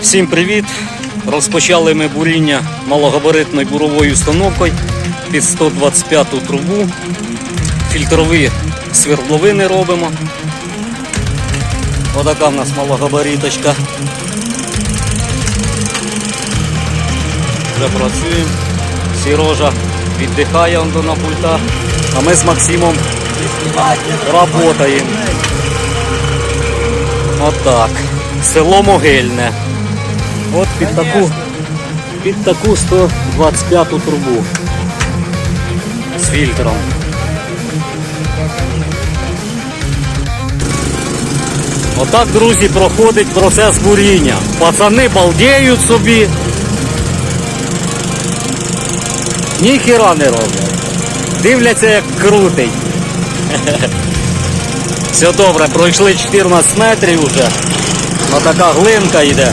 Всім привіт! Розпочали ми буріння малогабаритною буровою установкою під 125 трубу. Фільтрові свердловини робимо. Отака в нас малогабариточка. Вже Сірожа віддихає он на пультах, а ми з Максимом працюємо. Отак. Село Могильне. От під таку, під таку 125 трубу з фільтром. Отак, друзі, проходить процес буріння. Пацани балдіють собі. Ніхіра не роблять. Дивляться, як крутить. Все добре, пройшли 14 метрів уже. Ну така глинка йде.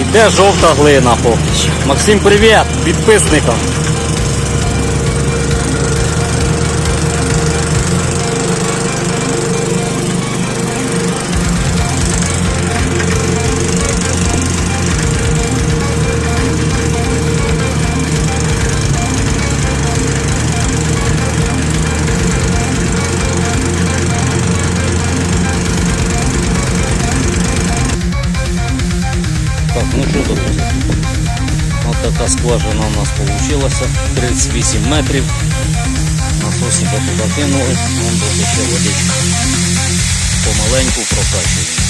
Іде жовта глина поки що. Максим, привіт! Підписникам. Ну що тут? Ось така скважина у нас вийшла. 38 метрів. Насосика туди кинули, вон тут ще водичка. Помаленьку прокачуємо.